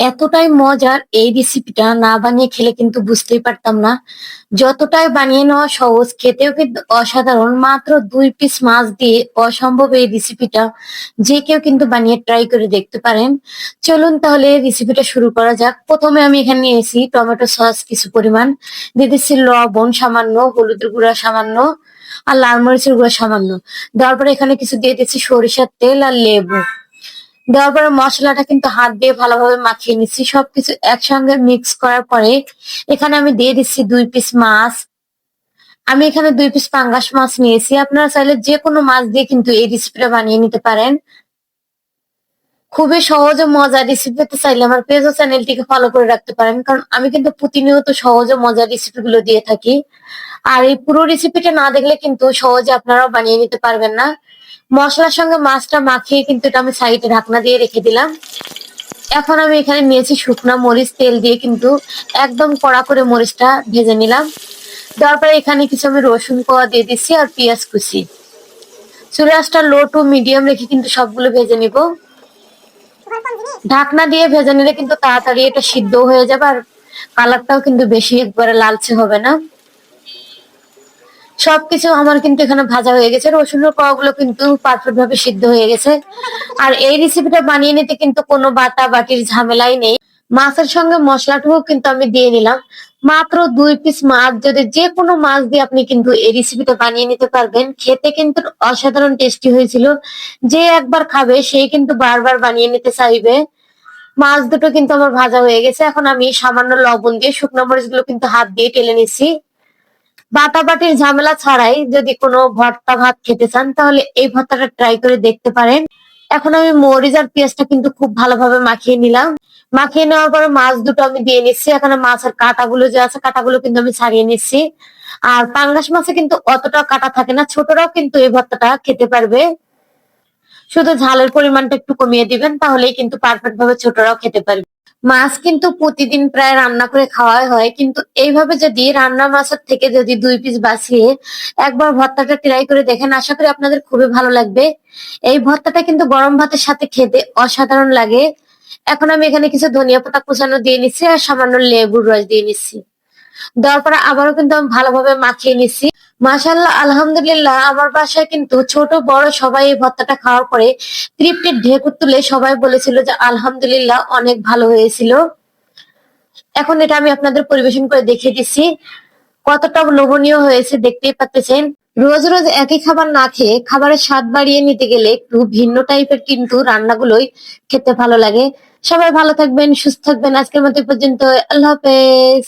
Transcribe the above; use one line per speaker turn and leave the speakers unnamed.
এতটাই মজার এই রেসিপিটা না বানিয়ে খেলে কিন্তু বুঝতেই পারতাম না। যতটাই বানিয়ে নেওয়া সহজ, খেতেও কিন্তু অসাধারণ। মাত্র দুই পিস মাছ দিয়ে অসম্ভব এই রেসিপিটা যে কেউ কিন্তু বানিয়ে ট্রাই করে দেখতে পারেন। চলুন তাহলে রেসিপিটা শুরু করা যাক। প্রথমে আমি এখানে নিয়েছি টমেটো সস কিছু পরিমাণ। দিয়ে দিচ্ছি লবণ সামান্য, হলুদের গুঁড়া সামান্য আর লাল মরিচের গুঁড়া সামান্য। দেওয়ার পরে এখানে কিছু দিয়ে দিচ্ছি সরিষার তেল আর লেবু। দেওয়ার পরে মশলাটা কিন্তু হাত দিয়ে ভালোভাবে মাখিয়ে নিচ্ছি। সবকিছু একসঙ্গে মিক্স করার পরে এখানে আমি দিয়ে দিচ্ছি দুই পিস মাছ। আমি এখানে দুই পিস পাঙ্গাস মাছ নিয়েছি। আপনারা চাইলে যে কোনো মাছ দিয়ে কিন্তু এই রেসিপিটা বানিয়ে নিতে পারেন। খুবই সহজ ও মজার রেসিপি পেতে চাইলে আমার পেজ ও চ্যানেলটিকে ফলো করে রাখতে পারেন, কারণ আমি কিন্তু প্রতিনিয়ত সহজ ও মজার রেসিপি গুলো দিয়ে থাকি। আর এই পুরো রেসিপিটা না দেখলে কিন্তু সহজে আপনারাও বানিয়ে নিতে পারবেন না। মশলার সঙ্গে মাছটা মাখিয়ে কিন্তু এটা আমি সাইডে ঢাকনা দিয়ে রেখে দিলাম। এখন আমি এখানে নিয়েছি শুকনা মরিচ, তেল দিয়ে কিন্তু একদম কড়া করে মরিচটা ভেজে নিলাম। তারপরে এখানে কিছু আমি রসুন কোয়া দিয়ে দিচ্ছি আর পেঁয়াজ কুচি। চুলাসটা লো টু মিডিয়াম রেখে কিন্তু সবগুলো ভেজে নিব। ঢাকনা দিয়ে ভেজে নিলে কিন্তু তাড়াতাড়ি এটা সিদ্ধ হয়ে যাবে আর কালারটাও কিন্তু বেশি একবারে লালচে হবে না। সবকিছু আমার কিন্তু এখানে ভাজা হয়ে গেছে। রসুনের কোয়াগুলো কিন্তু পারফেক্ট ভাবে সিদ্ধ হয়ে গেছে। আর এই রেসিপিটা বানিয়ে নিতে কিন্তু কোনো বাটা বাটির ঝামেলাই নেই। মাছের সঙ্গে মশলাটুকু কিন্তু আমি দিয়ে নিলাম। মাত্র দুই পিস মাছ, যদি যে কোনো মাছ দিয়ে আপনি কিন্তু এই রেসিপিটা বানিয়ে নিতে পারবেন। খেতে কিন্তু অসাধারণ টেস্টি হয়েছিল। যে একবার খাবে সেই কিন্তু বারবার বানিয়ে নিতে চাইবে। মাছ দুটো কিন্তু আমার ভাজা হয়ে গেছে। এখন আমি সামান্য লবণ দিয়ে শুকনো মরিচগুলো কিন্তু হাত দিয়ে টেলে নিচ্ছি। বাটাবাটির ঝামেলা ছাড়াই যদি কোনো ভর্তা ভাত খেতে চান, তাহলে এই ভর্তাটা ট্রাই করে দেখতে পারেন। এখন আমি মরিচ আর পেঁয়াজটা কিন্তু খুব ভালোভাবে মাখিয়ে নিলাম। মাখিয়ে নেওয়ার পরে মাছ দুটো আমি দিয়ে নিচ্ছি। এখানে মাছের কাঁটাগুলো যে আছে, কাঁটাগুলো কিন্তু আমি ছাড়িয়ে নিচ্ছি। আর পাঙ্গাস মাছে কিন্তু অতটা কাটা থাকে না, ছোটরাও কিন্তু এই ভর্তাটা খেতে পারবে। শুধু ঝালের পরিমাণটা একটু কমিয়ে দিবেন, তাহলেই কিন্তু পারফেক্ট ভাবে ছোটরাও খেতে পারবে। মাছ কিন্তু প্রতিদিন প্রায় রান্না করে খাওয়াই হয়, কিন্তু এইভাবে যদি রান্না মাছের থেকে যদি দুই পিস বাঁচিয়ে একবার ভর্তাটা ট্রাই করে দেখেন, আশা করি আপনাদের খুবই ভালো লাগবে। এই ভর্তাটা কিন্তু গরম ভাতের সাথে খেতে অসাধারণ লাগে। এখন আমি এখানে কিছু ধনিয়া পাতা কুচানো দিয়ে নিচ্ছি আর সামান্য লেবুর রস দিয়ে নিচ্ছি দেওয়ার পরে আবারও কিন্তু আমি ভালোভাবে মাখিয়ে নিচ্ছি মাশাল্লাহ আলহামদুলিল্লাহ, আমার বাসায় কিন্তু ছোট বড় সবাই এই ভর্তাটা খাওয়ার পরে তৃপ্তির ঢেকুর তুলে সবাই বলেছিল যে আলহামদুলিল্লাহ অনেক ভালো হয়েছিল। এখন এটা আমি আপনাদের পরিবেশন করে দেখিয়ে দিচ্ছি কতটা লোভনীয় হয়েছে দেখতেই পাচ্ছেন। রোজ রোজ একই খাবার না খেয়ে খাবারের স্বাদ বাড়িয়ে নিতে গেলে একটু ভিন্ন টাইপের কিন্তু রান্নাগুলোই খেতে ভালো লাগে। সবাই ভালো থাকবেন, সুস্থ থাকবেন। আজকের মতো পর্যন্ত আল্লাহ হাফেজ।